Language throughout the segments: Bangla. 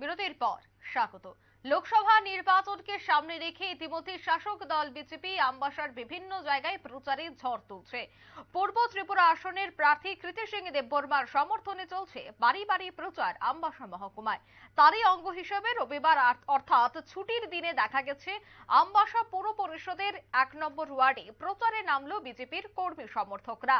বিরতির পর স্বাগত। লোকসভা নির্বাচনকে সামনে রেখে ইতিমধ্যে শাসক দল বিজেপি, আমবাসার বিভিন্ন জায়গায় প্রচারে ঝড় তুলছে। পূর্ব ত্রিপুরা আসনের প্রার্থী কৃতি সিং দেববর্মার সমর্থনে চলছে বাড়ি বাড়ি প্রচার আমবাসা মহকুমায়। তারই অঙ্গ হিসেবে রবিবার অর্থাৎ ছুটির দিনে দেখা গেছে, আমবাসা পৌর পরিষদের এক নম্বর ওয়ার্ডে প্রচারে নামলো বিজেপির কর্মী সমর্থকরা।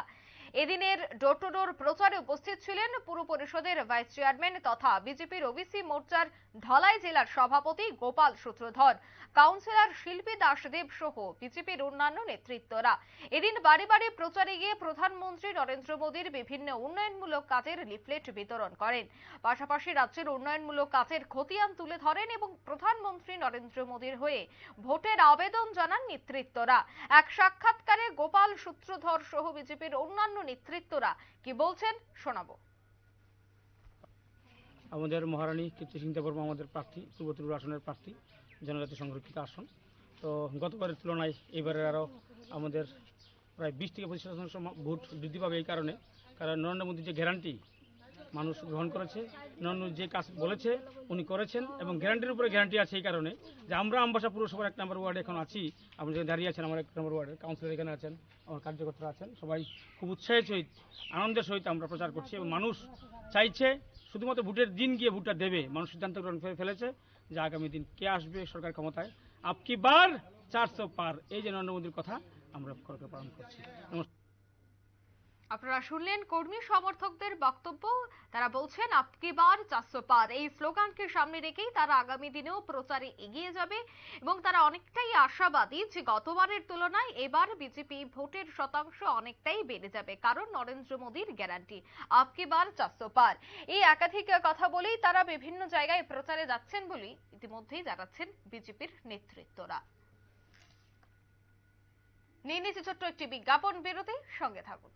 এদিনের ডোর টু ডোর প্রচারে উপস্থিত ছিলেন পুর পরিষদের ভাইস চেয়ারম্যান তথা বিজেপির ওবিসি মোর্চার ধলাই জেলার সভাপতি গোপাল সূত্রধর কাউন্সিলর শিল্পী দাসদেব সহ বিজেপির অন্যান্য নেতৃত্বরা। এদিন বাড়ি বাড়ি প্রচারে গিয়ে প্রধানমন্ত্রী নরেন্দ্র মোদীর বিভিন্ন উন্নয়নমূলক কাজের লিফলেট বিতরণ করেন। পাশাপাশি রাজ্যের উন্নয়নমূলক কাজের খতিয়ান তুলে ধরেন এবং প্রধানমন্ত্রী নরেন্দ্র মোদীর হয়ে ভোটের আবেদন জানান নেতৃত্বরা। এক সাক্ষাৎকারে গোপাল সূত্রধর সহ বিজেপির অন্যান্য নেতৃত্বরা কি বলছেন শোনাবো। আমাদের মহারানী কীর্তি সিং দেববর্মা আমাদের প্রার্থী পূর্ব ত্রিপুরা আসনের প্রার্থী, জনজাতি সংরক্ষিত আসন। তো গতবারের তুলনায় এবারে আরও আমাদের প্রায় বিশ থেকে পঁচিশ শতাংশ ভোট বৃদ্ধি পাবে এই কারণে। কারণ নরেন্দ্র মোদীর যে গ্যারান্টি মানুষ গ্রহণ করেছে। নরেন্দ্র যে কাজ বলেছে, উনি করেছেন এবং গ্যারান্টির উপরে গ্যারান্টি আছে এই কারণে যে আমরা আমবাসা পুরসভার এক নম্বর ওয়ার্ডে এখন আছি। আপনি যেখানে দাঁড়িয়ে আছেন, আমার এক নম্বর ওয়ার্ডের কাউন্সিলর এখানে আছেন, আমার কার্যকর্তারা আছেন। সবাই খুব উৎসাহের সহিত, আনন্দের সহিত আমরা প্রচার করছি এবং মানুষ চাইছে শুধুমাত্র ভোটের দিন গিয়ে ভোটটা দেবে। মানুষ সিদ্ধান্ত গ্রহণ করে ফেলেছে যে আগামী দিন কে আসবে সরকার ক্ষমতায়। আপকি বার চারশো পার, এই যে নরেন্দ্র মোদীর কথা আমরা পালন করছি। নমস্কার। আপনারা শুনলেন কর্মী সমর্থকদের বক্তব্য। তারা বলছেন, আপকি বার চারশো পার এই স্লোগানকে সামনে রেখেই তারা আগামী দিনেও প্রচারে এগিয়ে যাবে এবং তারা অনেকটাই আশাবাদী যে গতবারের তুলনায় এবার বিজেপি ভোটের শতাংশ অনেকটাই বেড়ে যাবে, কারণ নরেন্দ্র মোদীর গ্যারান্টি, আপকি বার চারশো পার এই একাধিক কথা বলেই তারা বিভিন্ন জায়গায় প্রচারে যাচ্ছেন বলেই ইতিমধ্যেই জানাচ্ছেন বিজেপির নেতৃত্বরা। নিয়ে নিচ্ছে ছোট্ট একটি বিজ্ঞাপন বিরতি সঙ্গে থাকুন।